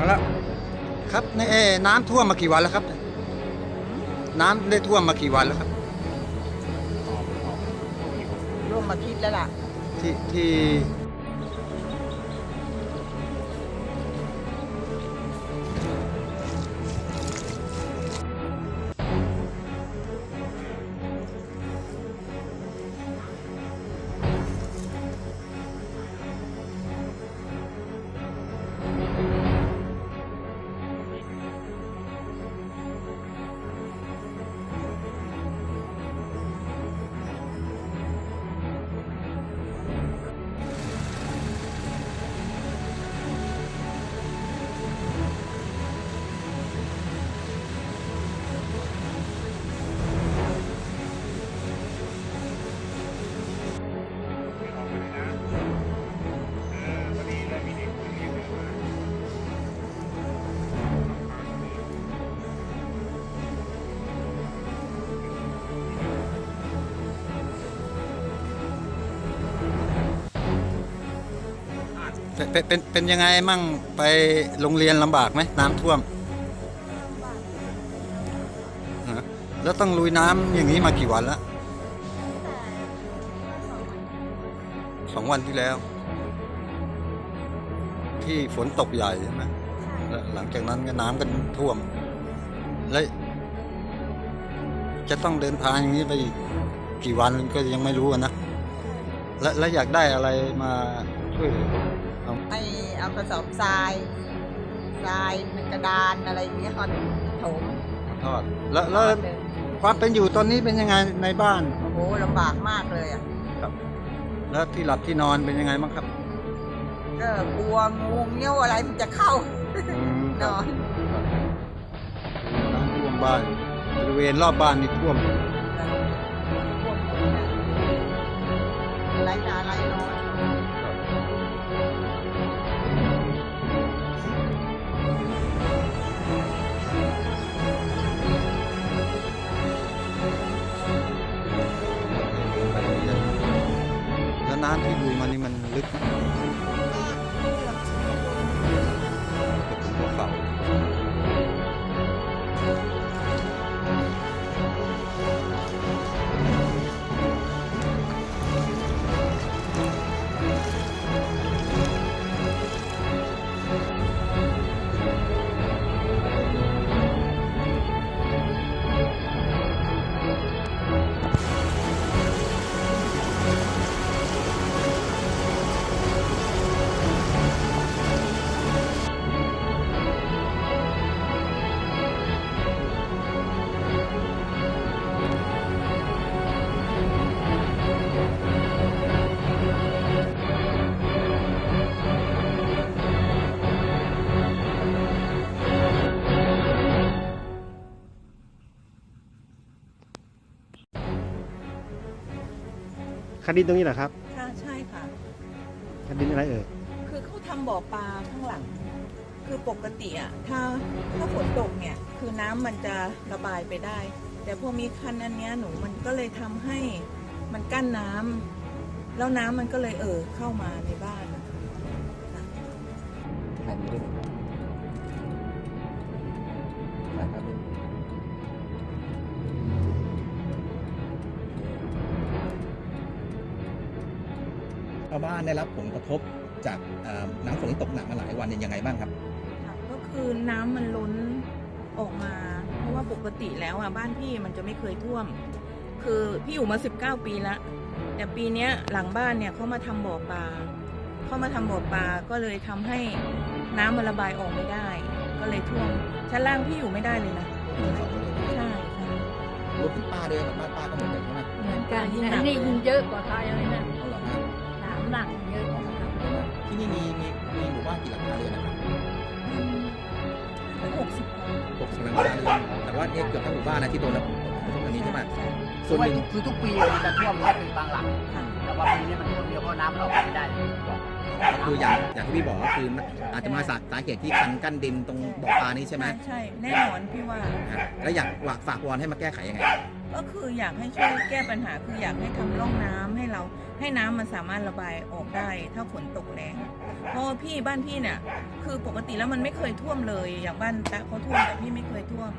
เอาละครับในเอ่อน้ำท่วมมากี่วันแล้วครับ น้ำได้ท่วมมากี่วันแล้วครับร่วมมาคิดแล้วล่ะ ที่ที่ เป็นเป็นเป็นเป็นยังไงมั่งไปโรงเรียนลำบากไหมน้ำท่วมฮะแล้วต้องลุยน้ำอย่างนี้มากี่วันแล้วสองวันที่แล้ว ที่ฝนตกใหญ่ใช่ไหมแล้วหลังจากนั้นก็น้ำก็ท่วม แล้วจะต้องเดินทางอย่างนี้ไปอีกกี่วันก็ยังไม่รู้อะนะ และและอยากได้อะไรมาช่วยเหลือ เอาให้เอากระสอบทรายทรายเป็นกระดานอะไรอย่างเงี้ยเขาโถมทอดแล้วแล้วความเป็นอยู่ตอนนี้เป็นยังไงในบ้านโอ้โหลำบากมากเลยอะแล้วที่หลับที่นอนเป็นยังไงบ้างครับก็กลัวงูเงี้ยวอะไรมันจะเข้าอืมนอนน้ำท่วมบ้านบริเวณรอบบ้านนี่ท่วมไรนาไรนอน น้ำที่ลุยมานี่มันลึก คันดินตรงนี้เหรอครับค่ะใช่ค่ะ คันดินอะไรเอ่ย คือเขาทำบ่อปลาข้างหลัง คือปกติอะถ้าถ้าฝนตกเนี่ย คือน้ำมันจะระบายไปได้ แต่พอมีคันอันเนี้ยหนูมันก็เลยทำให้มันกั้นน้ำแล้วน้ำมันก็เลยเอ่อเข้ามาในบ้านนะคะถ่ายนี้ด้ว ชาวบ้านได้รับผลกระทบจากเอ่อน้ำฝนที่ตกหนักมาหลายวันเนี่ยยังไงบ้างครับค่ะก็คือน้ำมันล้นออกมา เพราะว่าปกติแล้วอะบ้านพี่มันจะไม่เคยท่วม คือพี่อยู่มา 19 ปีแล้วแต่ปีเนี้ยหลังบ้านเนี่ยเขามาทำบ่อปลาเขามาทำบ่อปลาก็เลยทำให้น้ำมันระบายออกไม่ได้ ก็เลยท่วมชั้นล่างพี่อยู่ไม่ได้เลยนะใช่ใช่รถที่ป้าด้วยกับบ้านป้าก็เหมือนกันใช่ไหมเหมือนกันยิ่งหนัอักนนี้ยิ่งเยอะกว่าใครเลยนะเอาเหรอฮะ หนามหนักเยอะเอาครับที่นี่มีมีมีหมู่บ้านกี่หลังคาเรือนนะครับหกสิบคนหกสิบหลังคาเรือนแต่ว่าเนี่ยเกือบทั้งหมู่บ้านนะที่โดนแล้วตรงนี้ใช่ไหมใช่ส่วนหนึ่งคือทุกปีมันจะท่วมแค่เป็นบางหลังค่ะแต่ว่าปีนี้มันท่วมเดียวเพราะน้ำมันอ คืออย่างอย่างที่พี่บอกก็คือมันอาจจะมาจากสาเหตุที่คันกั้นดินตรงบ่อปลานี้ใช่ไหมใช่แน่นอนพี่ว่าฮะแล้วอยากฝากฝากวอนให้มาแก้ไขยังไง ก็คืออยากให้ช่วยแก้ปัญหาคืออยากให้ทำร่องน้ำให้เรา ให้น้ำมันสามารถระบายออกได้ถ้าฝนตกแรงเพราะว่าพี่บ้านพี่เนี่ยคือปกติแล้วมันไม่เคยท่วมเลย อย่างบ้านตะเขาท่วมแต่พี่ไม่เคยท่วม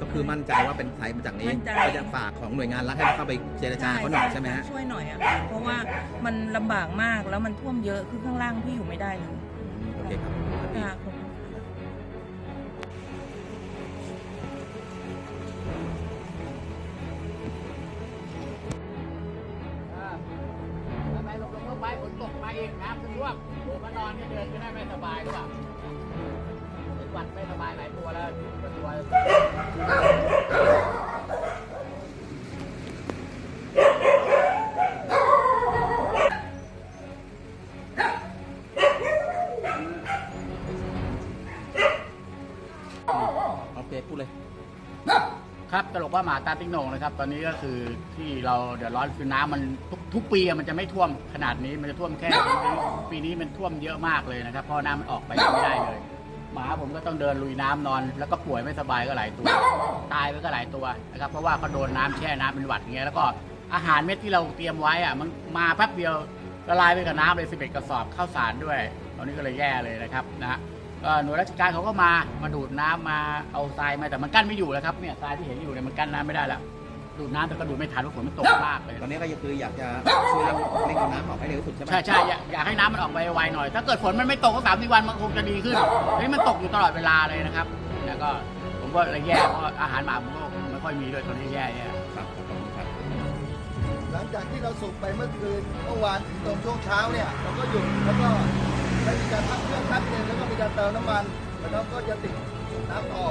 ก็คือมั่นใจว่าเป็นสายมาจากนี้มั่นใจ ก็จะฝากของหน่วยงานรัฐให้เข้าไปเจรจาเขาหน่อยใช่ไหมฮะ ช่วยหน่อยอะค่ะเพราะว่ามันลำบากมากแล้วมันท่วมเยอะคือข้างล่างพี่อยู่ไม่ได้เลยโอเคครับครับพี่ค่ะขอบคุณค่ะทำไมลงลงลงไปฝนตกมาเองน้ำท่วมโอ้มานอนเนี่ยเดินก็ได้ไม่สบายหรือเปล่าเป็น หวัดไม่สบายหลายตัวแล้วตัวตัวโอเคพูดเลย ครับตลกว่าหมาตาติ๊งโหนงนะครับ ตอนนี้ก็คือที่เราเดือดร้อนคือน้ำมันทุกทุกปีอะมันจะไม่ท่วมขนาดนี้มันจะท่วมแค่ปีนี้มันท่วมเยอะมากเลยนะครับเพราะน้ำมันออกไปไม่ได้เลย หมาผมก็ต้องเดินลุยน้ำนอน แล้วก็ป่วยไม่สบายก็หลายตัว ตายไปก็หลายตัวนะครับเพราะว่าเขาโดนน้ำแช่น้ำเป็นหวัดอย่างเงี้ยแล้วก็อาหารเม็ดที่เราเตรียมไว้อะมันมาแป๊บเดียวละลายไปกับน้ำเลย11กระสอบข้าวสารด้วย ตอนนี้ก็เลยแย่เลยนะครับนะฮะหน่วยราชการเขาก็มามาดูดน้ำมาเอาทรายมาแต่มันกั้นไม่อยู่แล้วครับเนี่ยทรายที่เห็นอยู่เนี่ยมันกั้นน้ำไม่ได้แล้ว ดูดน้ำแต่ก็ดูดไม่ทันเพราะฝนมันตกมากเลยตอนนี้ก็คืออยากจะช่วยเร่งเร่งเอาน้ำออกให้เร็วที่สุดใช่ไหมใช่ใช่อยากอยากให้น้ำมันออกไปไวๆหน่อย ถ้าเกิดฝนมันไม่ตกก็สามสี่วันมันคงจะดีขึ้นนี่มันตกอยู่ตลอดเวลาเลยนะครับ แล้วก็ผมก็เลยแย่เพราะอาหารหมาผมก็ไม่ค่อยมีด้วยตอนนี้แย่แย่ครับขอบคุณครับหลังจากที่เราสูบไปเมื่อคืนเมื่อวานถึงตรงช่วงเช้าเนี่ยเราก็หยุดแล้วก็ได้มีการพักเครื่องพักเย็นแล้วก็มีการเติมน้ำมันแล้วก็จะติดสูบน้ำต่อ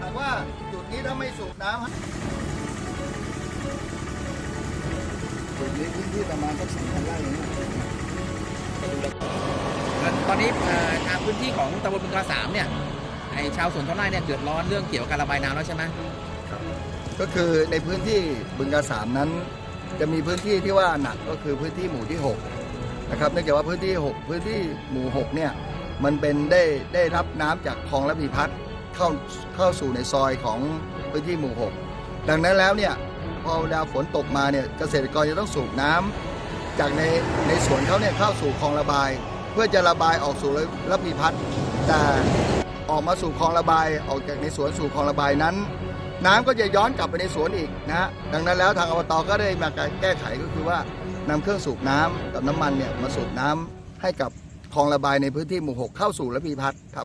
หากว่าจุดนี้ถ้าไม่สูบน้ำ นี้พื้นที่ประมาณสักสองพันไร่อย่างนี้ตอนนี้ทางพื้นที่ของตำบลบึงกระสามเนี่ยไอชาวสวนท้องไร่เนี่ยเดือดร้อนเรื่องเกี่ยวกับการระบายน้ำแล้วใช่ไหมก็คือในพื้นที่บึงกาสามนั้น จะมีพื้นที่ที่ว่าหนักก็คือพื้นที่หมู่ที่6นะครับเนื่องจากว่าพื้นที่ 6 พื้นที่หมู่6เนี่ยมันเป็นได้ได้รับน้ำจากคลองระพีพัฒน์เข้าเข้าสู่ในซอยของพื้นที่หมู่ 6 ดังนั้นแล้วเนี่ย พอเวลาฝนตกมาเนี่ยเกษตรกรจะต้องสูบน้ำจากในในสวนเขาเนี่ยเข้าสู่คลองระบาย เพื่อจะระบายออกสู่ระพีพัฒน์แต่ออกมาสู่คลองระบายออกจากในสวนสู่คลองระบายนั้น น้ำก็จะย้อนกลับไปในสวนอีกนะฮะดังนั้นแล้วทางอบตก็ได้มาแก้ไขก็คือว่านำเครื่องสูบน้ำกับน้ำมันเนี่ยมาสูบน้ำให้กับคลองระบายในพื้นที่หมู่ 6 เข้าสู่ระพีพัฒน์ครับ